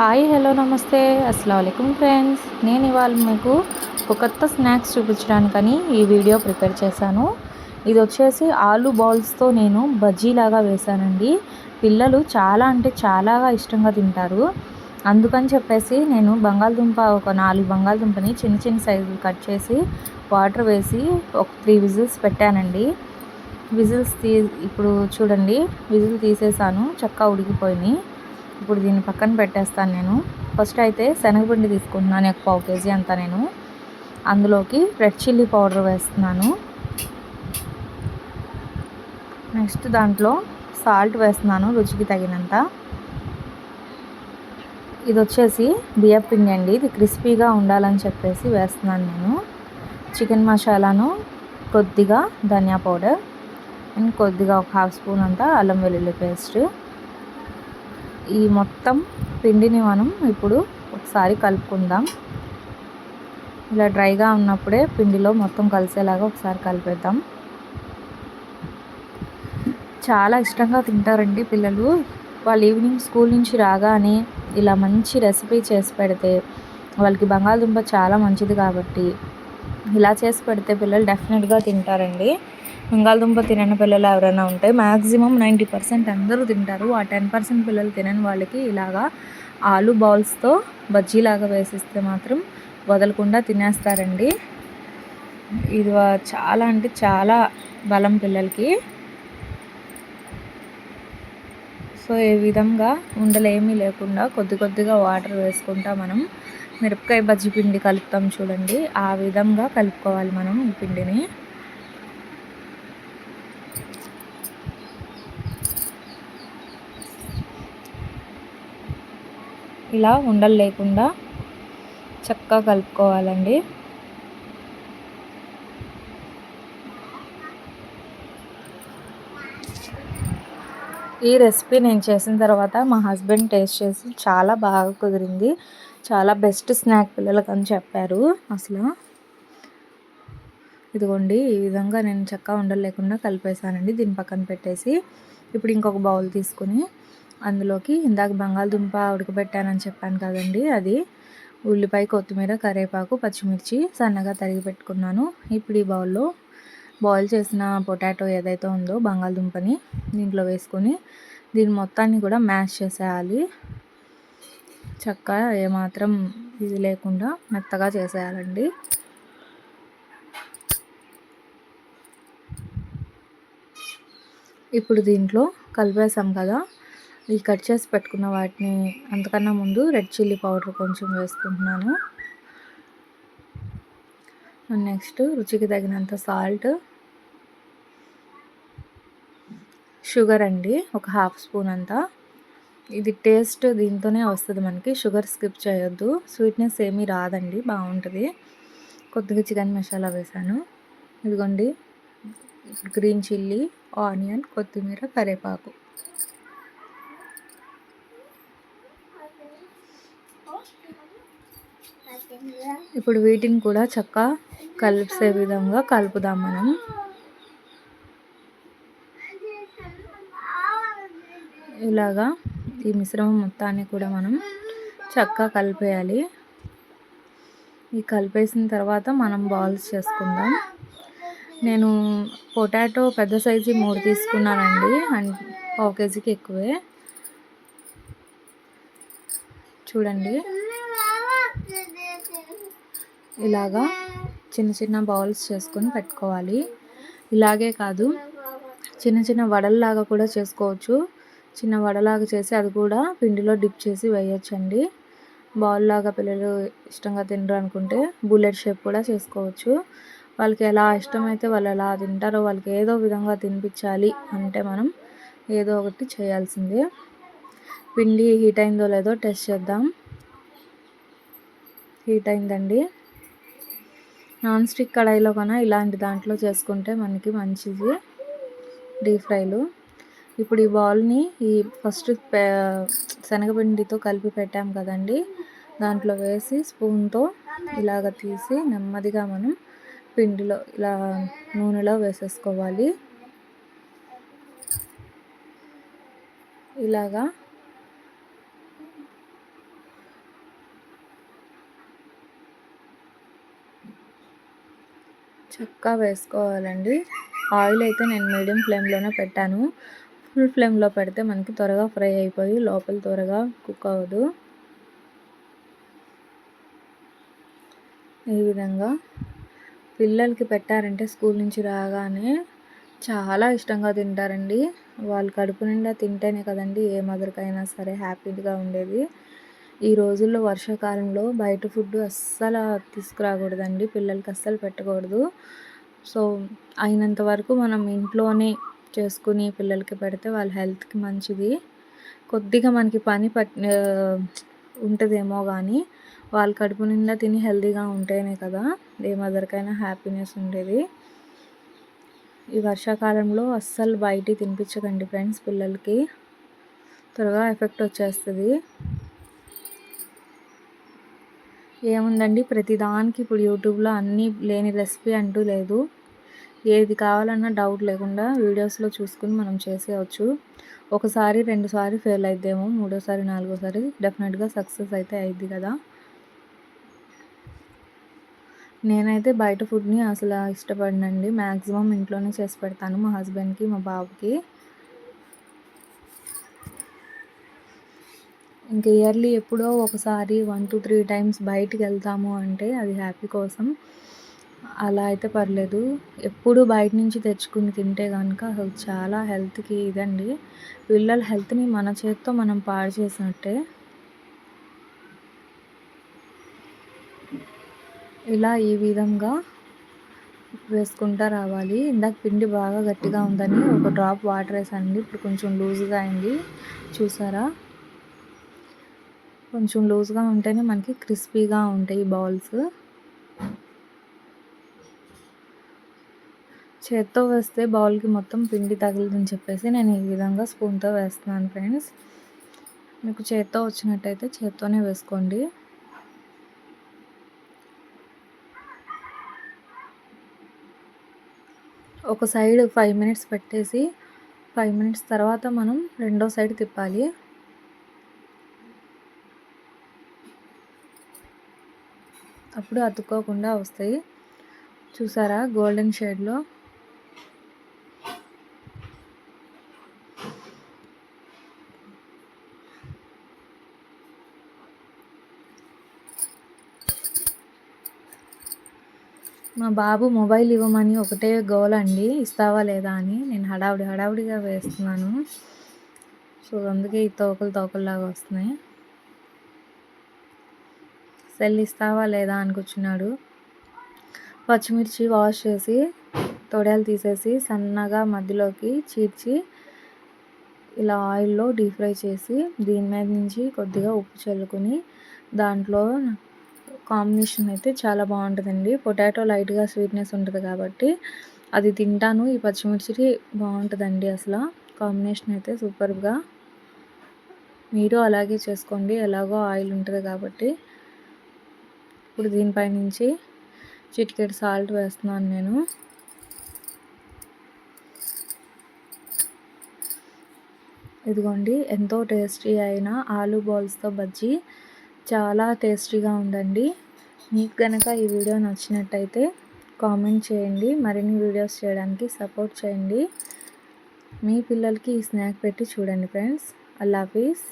Hi hello నమస్తే. అస్సలం friends. నేను ఇవాళ మీకు ఒక కొత్త స్నాక్స్ చూపించడానికని ఈ వీడియో ప్రిపేర్ చేశాను. ఇది వచ్చేసి ఆలు బాల్స్తో నేను బజ్జీలాగా వేశానండి. పిల్లలు చాలా అంటే చాలా ఇష్టంగా తింటారు. అందుకని చెప్పేసి నేను బంగాళదుంప ఒక నాలుగు బంగాళదుంపని చిన్న చిన్న సైజు కట్ చేసి వాటర్ వేసి ఒక త్రీ విజిల్స్ పెట్టానండి. విజిల్స్ తీ ఇప్పుడు చూడండి. విజిల్ తీసేసాను. చక్కగా ఉడికిపోయినాయి. ఇప్పుడు దీన్ని పక్కన పెట్టేస్తాను నేను. ఫస్ట్ అయితే శనగపిండి తీసుకుంటున్నాను ఒక పావు కేజీ అంతా నేను. అందులోకి రెడ్ చిల్లీ పౌడర్ వేస్తున్నాను. నెక్స్ట్ దాంట్లో సాల్ట్ వేస్తున్నాను రుచికి తగినంత. ఇది వచ్చేసి బియ్యం పిండి అండి. ఇది క్రిస్పీగా ఉండాలని చెప్పేసి వేస్తున్నాను నేను. చికెన్ మసాలాను కొద్దిగా ధనియా పౌడర్ అండ్ కొద్దిగా ఒక హాఫ్ స్పూన్ అంతా అల్లం వెల్లుల్లి పేస్ట్. ఈ మొత్తం పిండిని మనం ఇప్పుడు ఒకసారి కలుపుకుందాం. ఇలా డ్రైగా ఉన్నప్పుడే పిండిలో మొత్తం కలిసేలాగా ఒకసారి కలిపేద్దాం. చాలా ఇష్టంగా తింటారండి పిల్లలు. వాళ్ళు ఈవినింగ్ స్కూల్ నుంచి రాగానే ఇలా మంచి రెసిపీ చేసి పెడితే వాళ్ళకి బంగాళదుంప చాలా మంచిది కాబట్టి ఇలా చేసి పెడితే పిల్లలు డెఫినెట్గా తింటారండి. బంగాళదుంప తినని పిల్లలు ఎవరైనా ఉంటే మ్యాక్సిమం నైంటీ పర్సెంట్ అందరూ తింటారు. ఆ టెన్ పర్సెంట్ పిల్లలు తినని వాళ్ళకి ఇలాగా ఆలు బౌల్స్తో బజ్జీలాగా వేసిస్తే మాత్రం వదలకుండా తినేస్తారండి. ఇది చాలా అంటే చాలా బలం పిల్లలకి. సో ఈ విధంగా ఉండలేమీ లేకుండా కొద్ది కొద్దిగా వాటర్ వేసుకుంటా మనం మిరపకాయ బజ్జీ పిండి కలుపుతాం చూడండి. ఆ విధంగా కలుపుకోవాలి మనం ఈ పిండిని. ఇలా ఉండలు లేకుండా చక్కగా కలుపుకోవాలండి. ఈ రెసిపీ నేను చేసిన తర్వాత మా హస్బెండ్ టేస్ట్ చేసి చాలా బాగా కుదిరింది. చాలా బెస్ట్ స్నాక్ పిల్లలకు అని చెప్పారు అసలు. ఇదిగోండి ఈ విధంగా నేను చక్కగా ఉండలేకుండా కలిపేసానండి దీని పక్కన పెట్టేసి ఇప్పుడు ఇంకొక బౌల్ తీసుకుని అందులోకి ఇందాక బంగాళదుంప ఉడకబెట్టానని చెప్పాను కదండి అది. ఉల్లిపాయ కొత్తిమీర కరివేపాకు పచ్చిమిర్చి సన్నగా తరిగి పెట్టుకున్నాను. ఇప్పుడు ఈ బౌల్లో బాయిల్ చేసిన పొటాటో ఏదైతే ఉందో బంగాళదుంపని దీంట్లో వేసుకొని దీని మొత్తాన్ని కూడా మ్యాష్ చేసేయాలి. చక్కగా ఏమాత్రం ఇది లేకుండా మెత్తగా చేసేయాలండి. ఇప్పుడు దీంట్లో కలిపేసాం కదా ఈ కట్ చేసి పెట్టుకున్న వాటిని అంతకన్నా ముందు రెడ్ చిల్లీ పౌడర్ కొంచెం వేసుకుంటున్నాను. నెక్స్ట్ రుచికి తగినంత సాల్ట్. షుగర్ అండి ఒక హాఫ్ స్పూన్ అంతా. ఇది టేస్ట్ దీంతోనే వస్తుంది మనకి షుగర్ స్కిప్ చేయొద్దు. స్వీట్నెస్ ఏమీ రాదండి బాగుంటుంది. కొద్దిగా చికెన్ మసాలా వేసాను. ఇదిగోండి గ్రీన్ చిల్లీ ఆనియన్ కొత్తిమీర కరివేపాకు ఇప్పుడు వీటిని కూడా చక్కగా కలిసే విధంగా కలుపుదాం మనం. ఇలాగా ఈ మిశ్రమం మొత్తాన్ని కూడా మనం చక్కగా కలిపేయాలి. ఈ కలిపేసిన తర్వాత మనం బాల్స్ చేసుకుందాం. నేను పొటాటో పెద్ద సైజు మూడు తీసుకున్నానండి. అండ్ పావు కేజీకి ఎక్కువే. చూడండి. ఇలాగా చిన్న చిన్న బౌల్స్ చేసుకొని పెట్టుకోవాలి. ఇలాగే కాదు చిన్న చిన్న వడల్లాగా కూడా చేసుకోవచ్చు. చిన్న వడలాగా చేసి అది కూడా పిండిలో డిప్ చేసి వేయచ్చండి. బౌల్ లాగా పిల్లలు ఇష్టంగా తినరు అనుకుంటే బుల్లెట్ షేప్ కూడా చేసుకోవచ్చు. వాళ్ళకి ఎలా ఇష్టమైతే వాళ్ళు ఎలా తింటారో వాళ్ళకి ఏదో విధంగా తినిపించాలి అంటే మనం ఏదో ఒకటి చేయాల్సిందే. పిండి హీట్ అయిందో లేదో టెస్ట్ చేద్దాం. హీట్ అయిందండి. నాన్ స్టిక్ కడాయిలో కన్నా ఇలాంటి దాంట్లో చేసుకుంటే మనకి మంచిది. డీప్ ఫ్రైలు. ఇప్పుడు ఈ బాల్ని ఈ ఫస్ట్ శనగపిండితో కలిపి పెట్టాం కదండి. దాంట్లో వేసి స్పూన్తో ఇలాగ తీసి నెమ్మదిగా మనం పిండిలో ఇలా నూనెలో వేసేసుకోవాలి. ఇలాగా చక్కగా వేసుకోవాలండి. ఆయిల్ అయితే నేను మీడియం ఫ్లేమ్లోనే పెట్టాను. ఫుల్ ఫ్లేమ్లో పెడితే మనకి త్వరగా ఫ్రై అయిపోయి లోపల త్వరగా కుక్ అవ్వదు. ఈ విధంగా పిల్లలకి పెట్టారంటే స్కూల్ నుంచి రాగానే చాలా ఇష్టంగా తింటారండి. వాళ్ళు కడుపు నిండా తింటేనే కదండి ఏ మదర్కైనా సరే హ్యాపీగా ఉండేది. ఈ రోజుల్లో వర్షాకాలంలో బయట ఫుడ్ అస్సలు తీసుకురాకూడదండి. పిల్లలకి అస్సలు పెట్టకూడదు. సో అయినంత వరకు మనం ఇంట్లోనే చేసుకుని పిల్లలకి పెడితే వాళ్ళ హెల్త్కి మంచిది. కొద్దిగా మనకి పని పట్ ఉంటుందేమో కానీ వాళ్ళ కడుపు నిండా తిని హెల్తీగా ఉంటేనే కదా ఏ మదర్కైనా హ్యాపీనెస్ ఉండేది. ఈ వర్షాకాలంలో అస్సలు బయట తినిపించకండి ఫ్రెండ్స్ పిల్లలకి. త్వరగా ఎఫెక్ట్ వచ్చేస్తుంది. ఏముందండి? ప్రతిదానికి ఇప్పుడు యూట్యూబ్లో అన్నీ లేని రెసిపీ అంటూ లేదు. ఏది కావాలన్నా డౌట్ లేకుండా వీడియోస్లో చూసుకుని మనం చేసేయచ్చు. ఒకసారి రెండుసారి ఫెయిల్ అయిద్దేమో మూడోసారి నాలుగోసారి డెఫినెట్గా సక్సెస్ అయితే అయింది కదా. నేనైతే బయట ఫుడ్ని అసలు ఇష్టపడినండి. మ్యాక్సిమం ఇంట్లోనే చేసి పెడతాను మా హస్బెండ్కి మా బాబుకి. ఇంక ఇయర్లీ ఎప్పుడో ఒకసారి వన్ టూ త్రీ టైమ్స్ బయటికి వెళ్తాము అంటే అది హ్యాపీ కోసం. అలా అయితే పర్లేదు. ఎప్పుడు బయట నుంచి తెచ్చుకుని తింటే కనుక అసలు చాలా హెల్త్కి ఇదండి. పిల్లల హెల్త్ని మన చేతితో మనం పాడు చేసినట్టే. ఇలా ఈ విధంగా వేసుకుంటా రావాలి. ఇందాక పిండి బాగా గట్టిగా ఉందని ఒక డ్రాప్ వాటర్ వేసండి. ఇప్పుడు కొంచెం లూజ్గా అయింది. చూసారా? కొంచెం లూజ్గా ఉంటేనే మనకి క్రిస్పీగా ఉంటాయి బాల్స్. చేత్తో వేస్తే బౌల్కి మొత్తం పిండి తగిలిదని చెప్పేసి నేను ఈ విధంగా స్పూన్తో వేస్తున్నాను ఫ్రెండ్స్. మీకు చేత్తో వచ్చినట్టయితే చేత్తోనే వేసుకోండి. ఒక సైడ్ ఫైవ్ మినిట్స్ పెట్టేసి ఫైవ్ మినిట్స్ తర్వాత మనం రెండో సైడ్ తిప్పాలి. అప్పుడు అతుక్కోకుండా వస్తాయి. చూసారా? గోల్డెన్ షేడ్లో మా బాబు మొబైల్ ఇవ్వమని ఒకటే గోల్ అండి. ఇస్తావా లేదా అని. నేను హడావుడి హడావుడిగా వేస్తున్నాను. సో అందుకే ఈ తోకలు తోకల్లాగా వస్తున్నాయి. సెల్ ఇస్తావా లేదా అనుకొచ్చున్నాడు. పచ్చిమిర్చి వాష్ చేసి తొడలు తీసేసి సన్నగా మధ్యలోకి చీర్చి ఇలా ఆయిల్లో డీప్ ఫ్రై చేసి దీని మీద నుంచి కొద్దిగా ఉప్పు చల్లుకొని దాంట్లో కాంబినేషన్ అయితే చాలా బాగుంటుందండి. పొటాటో లైట్గా స్వీట్నెస్ ఉంటుంది కాబట్టి అది తింటాను. ఈ పచ్చిమిర్చి బాగుంటుందండి అసలు. కాంబినేషన్ అయితే సూపర్గా. మీరు అలాగే చేసుకోండి. ఎలాగో ఆయిల్ ఉంటుంది కాబట్టి. ఇప్పుడు దీనిపై నుంచి చిటికెట్ సాల్ట్ వేస్తున్నాను నేను. ఇదిగోండి ఎంతో టేస్టీ అయిన ఆలూ బాల్స్తో బజ్జీ. చాలా టేస్టీగా ఉందండి. మీకు కనుక ఈ వీడియో నచ్చినట్టయితే కామెంట్ చేయండి. మరిన్ని వీడియోస్ చేయడానికి సపోర్ట్ చేయండి. మీ పిల్లలకి ఈ స్నాక్ పెట్టి చూడండి ఫ్రెండ్స్. అల్లాఫీజ్